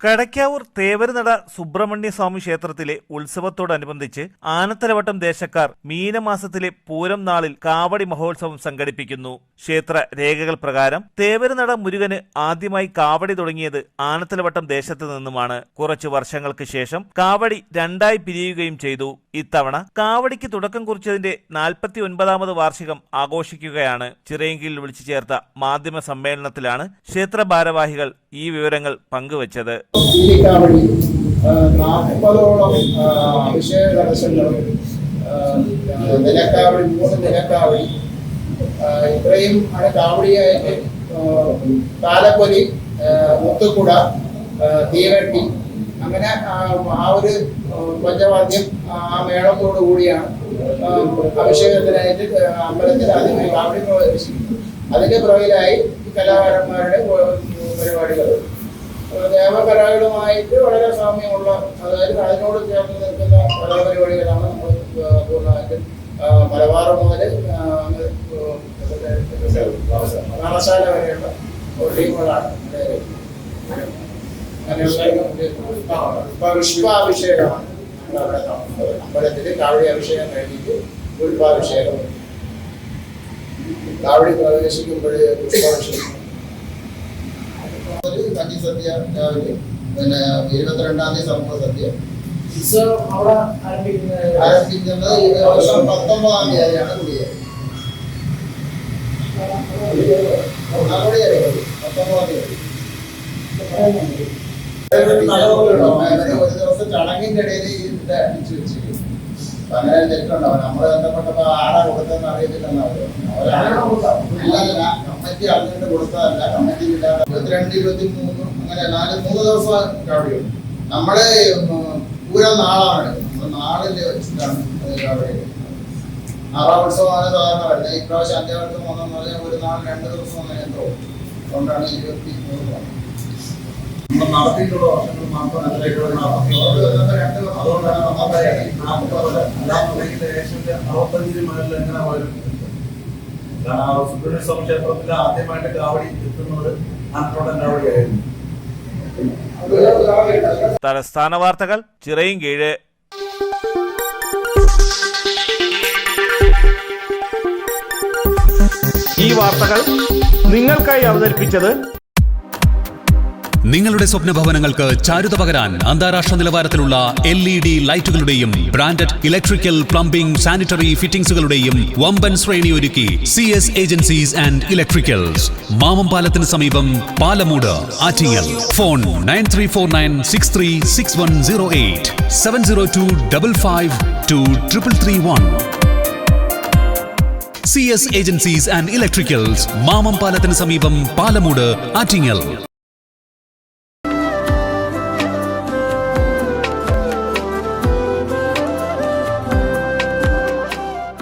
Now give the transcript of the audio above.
കടയ്ക്കാവൂർ തേവരുനട സുബ്രഹ്മണ്യ സ്വാമി ക്ഷേത്രത്തിലെ ഉത്സവത്തോടനുബന്ധിച്ച് ആനത്തലവട്ടം ദേശക്കാർ മീനമാസത്തിലെ പൂരം നാളിൽ കാവടി മഹോത്സവം സംഘടിപ്പിക്കുന്നു. ക്ഷേത്ര രേഖകൾ പ്രകാരം തേവരുനട മുരുകന് ആദ്യമായി കാവടി തുടങ്ങിയത് ആനത്തലവട്ടം ദേശത്ത് നിന്നുമാണ്. കുറച്ചു വർഷങ്ങൾക്ക് ശേഷം കാവടി രണ്ടായി പിരിയുകയും ചെയ്തു. ഇത്തവണ കാവടിക്ക് തുടക്കം കുറിച്ചതിന്റെ നാൽപ്പത്തി ഒൻപതാമത് വാർഷികം ആഘോഷിക്കുകയാണ്. ചിറയൻകീഴിൽ വിളിച്ചു ചേർത്ത മാധ്യമ സമ്മേളനത്തിലാണ് ക്ഷേത്ര ഭാരവാഹികൾ ഈ വിവരങ്ങൾ പങ്കുവച്ചത്. ചീലിക്കാവടി നാൽപ്പതോളം ഇത്രയും ആണ് മുത്തുക്കുട തീവണ്ടി അങ്ങനെ ആ, ഒരു പഞ്ചവാദ്യം ആ മേളത്തോടു കൂടിയാണ് അഭിഷേകത്തിനായിട്ട് അമ്പലത്തിൽ ആദ്യമായി കാവടി പ്രവേശിക്കുന്നത് അതിന്റെ പുറകിലായി കലാകാരന്മാരുടെ പരിപാടികൾ. ദേവകലകളുമായിട്ട് വളരെ സാമ്യമുള്ള അതായത് അതിനോട് ചേർന്ന് നിൽക്കുന്ന കലാപരിപാടികളാണ് നമ്മൾ പൂർണമായിട്ടും മലബാർ മുതൽ നാളശാല വരെയുള്ള ടീമുകളാണ് പുഷ്പാഭിഷേകമാണ് അമ്പലത്തിൽ കാവടി അഭിഷേകം കഴിഞ്ഞിട്ട് പുഷ്പാഭിഷേകം. കാവടി പ്രവേശിക്കുമ്പോഴേ പുഷ്പാഭിഷേകം. കഞ്ഞി സദ്യ രാവിലെ പിന്നെ ഇരുപത്തിരണ്ടാം തീയതി സംഭവ സദ്യ. ഉത്സവം അവിടെ ആരംഭിക്കുന്നത് ആരംഭിക്കുന്നത് ഈ വർഷം പത്തൊമ്പതാം തീയതിയാണ് കുടിയേറി പത്തൊമ്പതാം തീയതി. ഒരു ദിവസം ചടങ്ങിന്റെ ഇടയിൽ ഇത് അടിച്ചു വെച്ചിരിക്കും അങ്ങനെ തെറ്റുണ്ടാവും നമ്മൾ ബന്ധപ്പെട്ടപ്പോ ആരാ കൊടുത്തതെന്ന് അറിയത്തില്ലെന്ന് കമ്മിറ്റി അറിഞ്ഞിട്ട് കൊടുത്തതല്ല. കമ്മിറ്റി ഇല്ലാതെ ഇരുപത്തിരണ്ട് ഇരുപത്തി മൂന്ന് അങ്ങനെ നാല് മൂന്ന് ദിവസം കാവടിയുണ്ട് നമ്മുടെ പൂരം നാളാണ് നമ്മൾ നാളിൽ വെച്ചിട്ടാണ് ആറാം ഉത്സവമാണ് സാധാരണ വരുന്നത് ഇപ്രാവശ്യം അഞ്ചാമത്തെ മൂന്നാം പറഞ്ഞാൽ ഒരു നാൾ രണ്ട് ദിവസം അങ്ങനെ എന്തോ. അതുകൊണ്ടാണ് ഇരുപത്തി മൂന്ന് നമ്മൾ നടത്തിയിട്ടുള്ള വർഷങ്ങൾ മാത്രം അതിലേക്കുള്ള തലസ്ഥാന വാർത്തകൾ ചിറയും കീഴ്. ഈ വാർത്തകൾ നിങ്ങൾക്കായി അവതരിപ്പിച്ചത് നിങ്ങളുടെ സ്വപ്ന ഭവനങ്ങൾക്ക് ചാരുത പകരാൻ അന്താരാഷ്ട്ര നിലവാരത്തിലുള്ള എൽ ഇ ഡി ലൈറ്റുകളുടെയും ബ്രാൻഡഡ് ഇലക്ട്രിക്കൽ പ്ലംബിംഗ് സാനിറ്ററി ഫിറ്റിംഗ്സുകളുടെയും വമ്പൻ ശ്രേണി ഒരുക്കി C S agencies and electricals. Mamam പാലത്തിന് സമീപം Palamood Attingal. Phone nine three four nine six three six one zero eight seven zero two double five two triple three one. C S agencies and electricals Mamam പാലത്തിന് സമീപം Palamood Attingal.